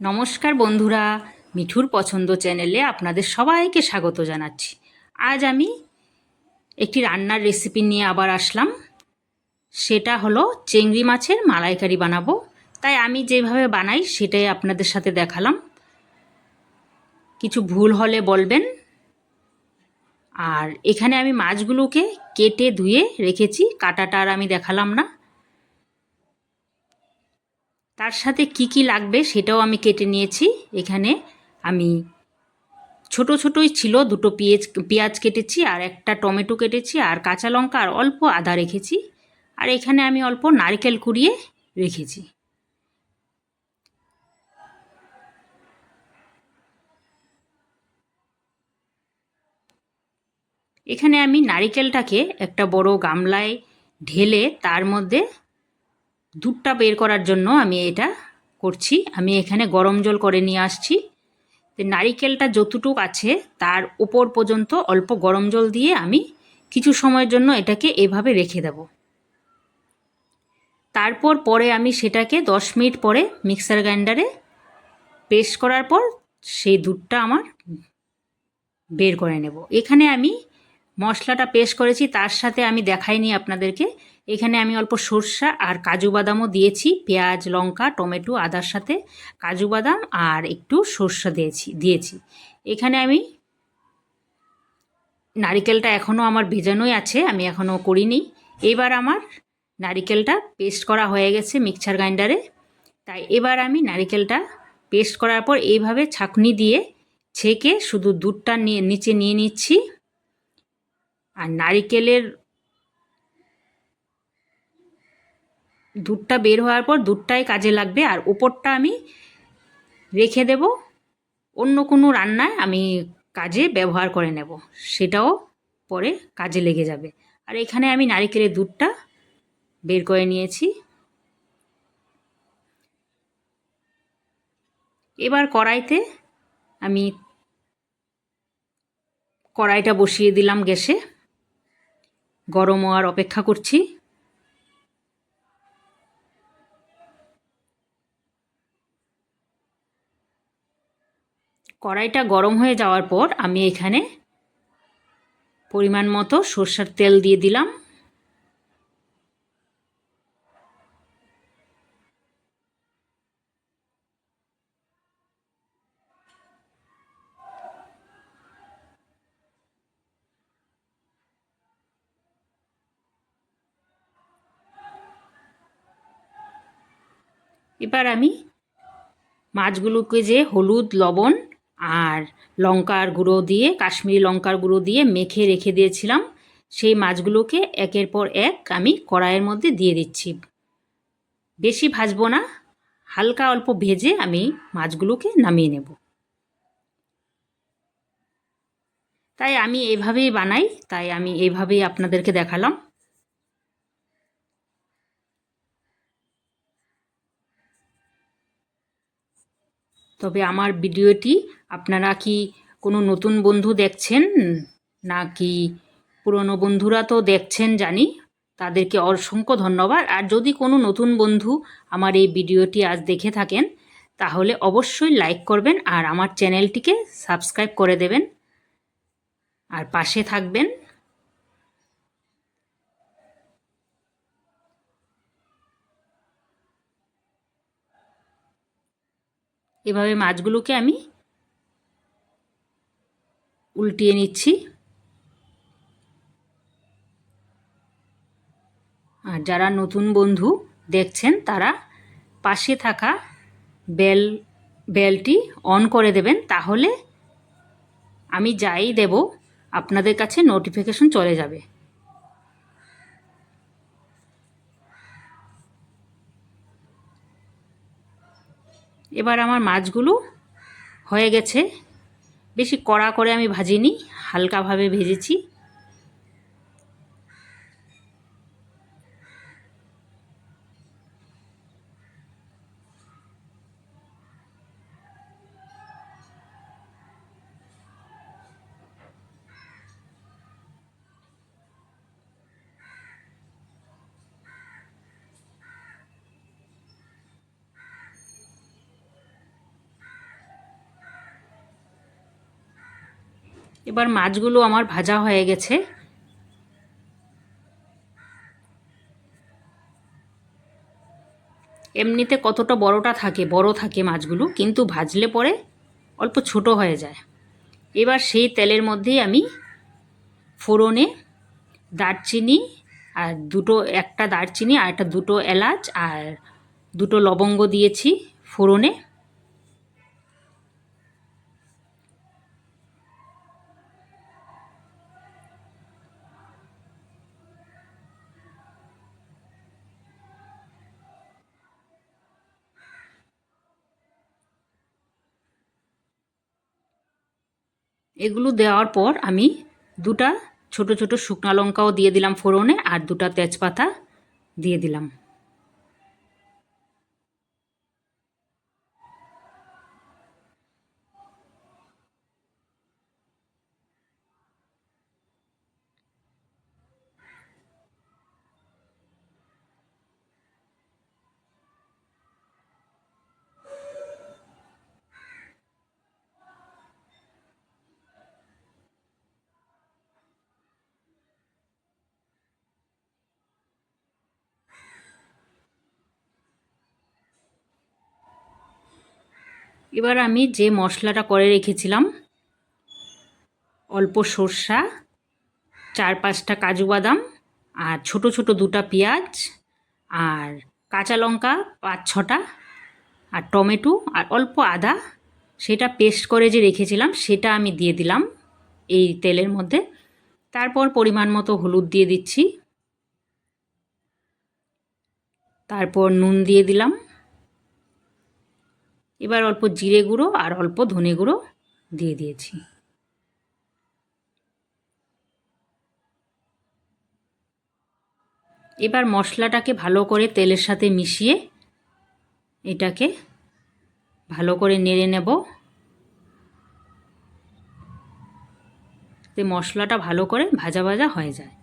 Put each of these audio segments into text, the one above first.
নমস্কার বন্ধুরা, মিঠুর পছন্দ চ্যানেলে আপনাদের সবাইকে স্বাগত জানাচ্ছি। আজ আমি একটি রান্নার রেসিপি নিয়ে আবার আসলাম। সেটা হলো চেংড়ি মাছের মালাইকারি বানাবো। তাই আমি যেভাবে বানাই সেটাই আপনাদের সাথে দেখালাম। কিছু ভুল হলে বলবেন। আর এখানে আমি মাছগুলোকে কেটে ধুয়ে রেখেছি, কাটাটা আর আমি দেখালাম না। তার সাথে কি কি লাগবে সেটাও আমি কেটে নিয়েছি। এখানে আমি ছোট ছোটই ছিল, দুটো পেঁয়াজ পেঁয়াজ কেটেছি আর একটা টমেটো কেটেছি আর কাঁচা লঙ্কা আর অল্প আদা রেখেছি। আর এখানে আমি অল্প নারকেল কুড়িয়ে রেখেছি। এখানে আমি নারিকেলটাকে একটা বড় গামলায় ঢেলে তার মধ্যে দুধটা বের করার জন্য আমি এটা করছি। আমি এখানে গরম জল করে নিয়ে আসছি। নারিকেলটা যতটুক আছে, তার উপর পর্যন্ত অল্প গরম জল দিয়ে আমি কিছু সময়ের জন্য এটাকে এভাবে রেখে দেব। তারপর পরে আমি সেটাকে দশ মিনিট পরে মিক্সার গ্রাইন্ডারে পেস্ট করার পর সেই দুধটা আমার বের করে নেব। এখানে আমি মশলাটা পেস্ট করেছি, তার সাথে আমি দেখাইনি আপনাদেরকে। এখানে আমি অল্প সর্ষা আর কাজু বাদামও দিয়েছি, পেঁয়াজ, লঙ্কা, টমেটো, আদার সাথে কাজু বাদাম আর একটু সর্ষা দিয়েছি দিয়েছি। এখানে আমি নারিকেলটা এখনও আমার ভেজানোই আছে, আমি এখনও করিনি। এবার আমার নারিকেলটা পেস্ট করা হয়ে গেছে মিক্সার গ্রাইন্ডারে। তাই এবার আমি নারিকেলটা পেস্ট করার পর এইভাবে ছাঁকনি দিয়ে ছেঁকে শুধু দুধটা নিয়ে, নিচে নিয়ে নিচ্ছি। আর নারিকেলের দুধটা বের হওয়ার পর দুধটাই কাজে লাগবে আর ওপরটা আমি রেখে দেব। অন্য কোনো রান্নায় আমি কাজে ব্যবহার করে নেব, সেটাও পরে কাজে লেগে যাবে। আর এখানে আমি নারিকেলের দুধটা বের করে নিয়েছি। এবার কড়াইতে আমি কড়াইটা বসিয়ে দিলাম গ্যাসে। গরম হওয়ার অপেক্ষা করছি। কড়াইটা গরম হয়ে যাওয়ার পর আমি এখানে পরিমাণ মতো সর্ষার তেল দিয়ে দিলাম। এবার আমি মাছগুলোকে যে হলুদ, লবণ আর লঙ্কার গুঁড়ো দিয়ে, কাশ্মীরি লঙ্কার গুঁড়ো দিয়ে মেখে রেখে দিয়েছিলাম। সেই মাছগুলোকে একের পর এক আমি কড়াইয়ের মধ্যে দিয়ে দিচ্ছি। বেশি ভাজবো না, হালকা অল্প ভেজে আমি মাছগুলোকে নামিয়ে নেব। তাই আমি এভাবেই বানাই, তাই আমি এভাবেই আপনাদেরকে দেখালাম। তবে আমার ভিডিওটি আপনারা কি কোনো নতুন বন্ধু দেখছেন নাকি পুরনো বন্ধুরা তো দেখছেন জানি, তাদেরকে অসংখ্য ধন্যবাদ। আর যদি কোনো নতুন বন্ধু আমার এই ভিডিওটি আজ দেখে থাকেন, তাহলে অবশ্যই লাইক করবেন আর আমার চ্যানেলটিকে সাবস্ক্রাইব করে দেবেন। আর পাশে থাকবেন এভাবে মাছগুলোকে আমি উল্টিয়ে নিচ্ছি। আর যারা নতুন বন্ধু দেখছেন, তারা পাশে থাকা বেল, বেলটি অন করে দেবেন, তাহলে আমি যাই দেব, আপনাদের কাছে নোটিফিকেশন চলে যাবে। এবার আমার মাছগুলো হয়ে গেছে। বেশি কড়া করে আমি ভাজিনি হালকাভাবে ভেজেছি। এবার মাছগুলো আমার ভাজা হয়ে গেছে। এমনিতে কতটা বড়টা থাকে, বড় থাকে মাছগুলো, কিন্তু ভাজলে পরে অল্প ছোট হয়ে যায়। এবার সেই তেলের মধ্যেই আমি ফোড়নে দারচিনি আর দুটো, একটা দারচিনি আর একটা দুটো এলাচ আর দুটো লবঙ্গ দিয়েছি ফোড়নে। এগুলো দেওয়ার পর আমি দুটা ছোট ছোট শুকনা লঙ্কাও দিয়ে দিলাম ফোড়নে আর দুটা তেজপাতা দিয়ে দিলাম। এবার আমি যে মশলাটা করে রেখেছিলাম, অল্প সর্ষা, চার পাঁচটা কাজু বাদাম আর ছোট ছোট দুটা পেঁয়াজ আর কাঁচা লঙ্কা পাঁচ ছটা আর টমেটো আর অল্প আদা, সেটা পেস্ট করে যে রেখেছিলাম সেটা আমি দিয়ে দিলাম এই তেলের মধ্যে। তারপর পরিমাণ মতো হলুদ দিয়ে দিচ্ছি। তারপর নুন দিয়ে দিলাম। এবার অল্প জিরে গুঁড়ো আর অল্প ধনে গুঁড়ো দিয়ে দিয়েছি। এবার মশলাটাকে ভালো করে তেলের সাথে মিশিয়ে এটাকে ভালো করে নেড়ে নেব। মশলাটা ভালো করে ভাজা ভাজা হয়ে যায়।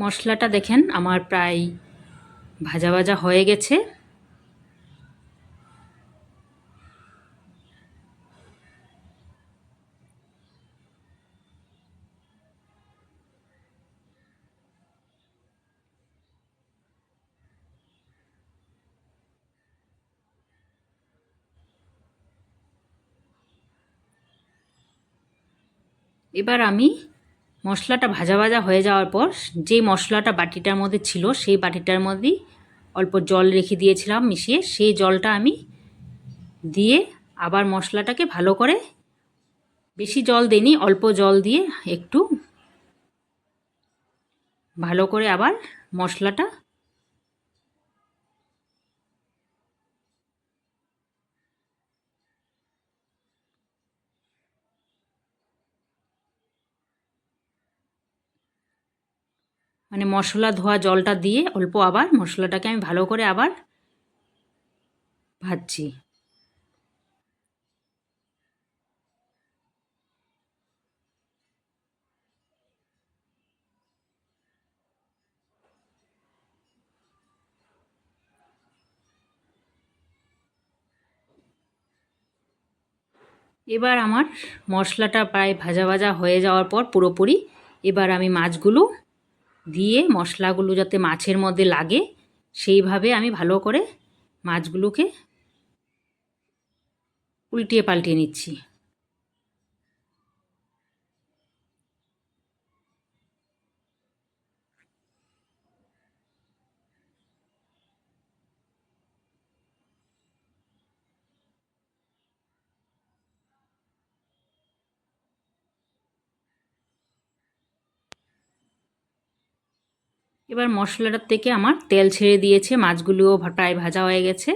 মশলাটা দেখেন আমার প্রায় ভাজা ভাজা হয়ে গেছে। এবার আমি মশলাটা ভাজা ভাজা হয়ে যাওয়ার পর যে মশলাটা বাটিটার মধ্যে ছিল, সেই বাটিটার মধ্যেই অল্প জল রেখে দিয়েছিলাম মিশিয়ে। সেই জলটা আমি দিয়ে আবার মশলাটাকে ভালো করে বেশি জল দিইনি, অল্প জল দিয়ে একটু ভালো করে আবার মশলাটা মানে মশলা ধোয়া জলটা দিয়ে অল্প আবার মশলাটাকে আমি ভালো করে আবার ভাজছি। এবার আমার মশলাটা প্রায় ভাজা ভাজা হয়ে যাওয়ার পর পুরোপুরি এবার আমি মাছগুলো দিয়ে মশলাগুলো যাতে মাছের মধ্যে লাগে সেইভাবে আমি ভালো করে মাছগুলোকে উল্টিয়ে পাল্টিয়ে নিচ্ছি। এবার মশলাটার থেকে আমার তেল ছেড়ে দিয়েছে, মাছগুলোও প্রায় ভাজা হয়ে গেছে।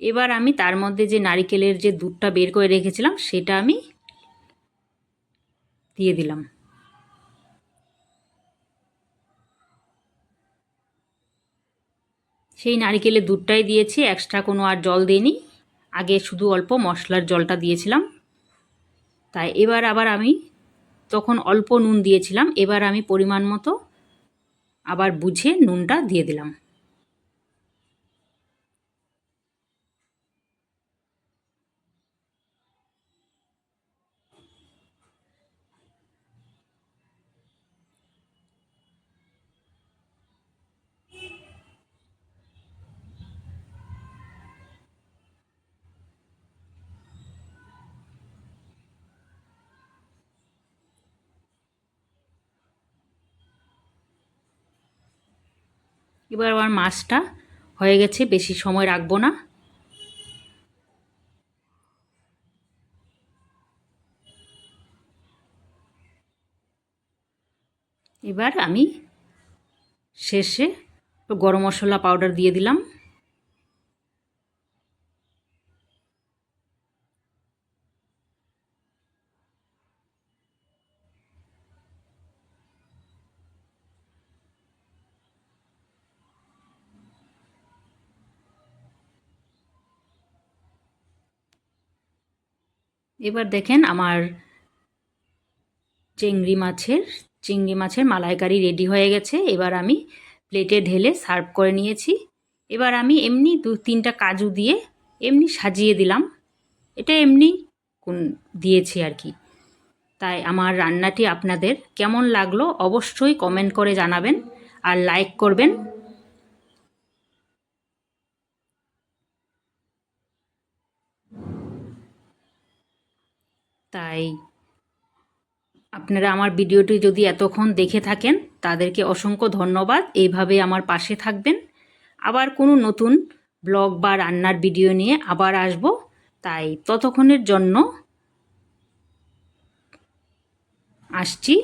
এবার আমি তার মধ্যে যে নারিকেলের যে দুধটা বের করে রেখেছিলাম, সেটা আমি দিয়ে দিলাম। সেই নারিকেলের দুধটাই দিয়েছি এক্সট্রা কোনো আর জল দিইনি। আগে শুধু অল্প মশলার জলটা দিয়েছিলাম। তাই এবার আবার আমি, তখন অল্প নুন দিয়েছিলাম, এবার আমি পরিমাণ মতো আবার বুঝে নুনটা দিয়ে দিলাম। এবার আমার মাছটা হয়ে গেছে, বেশি সময় রাখব না। এবার আমি শেষে গরম মশলা পাউডার দিয়ে দিলাম। এবার দেখেন আমার চিংড়ি মাছের চিংড়ি মাছের মালাইকারি রেডি হয়ে গেছে। এবার আমি প্লেটে ঢেলে সার্ভ করে নিয়েছি। এবার আমি এমনি দু তিনটা কাজু দিয়ে এমনি সাজিয়ে দিলাম। এটা এমনি কোন দিয়েছি আর কি। তাই আমার রান্নাটি আপনাদের কেমন লাগল অবশ্যই কমেন্ট করে জানাবেন। আর লাইক করবেন। তাই আপনারা আমার ভিডিওটি যদি এতক্ষণ দেখে থাকেন, তাদেরকে অসংখ্য ধন্যবাদ। এইভাবে আমার পাশে থাকবেন। আবার কোনো নতুন ব্লগ বা রান্নার ভিডিও নিয়ে আবার আসব। তাই ততক্ষণের জন্য আসছি।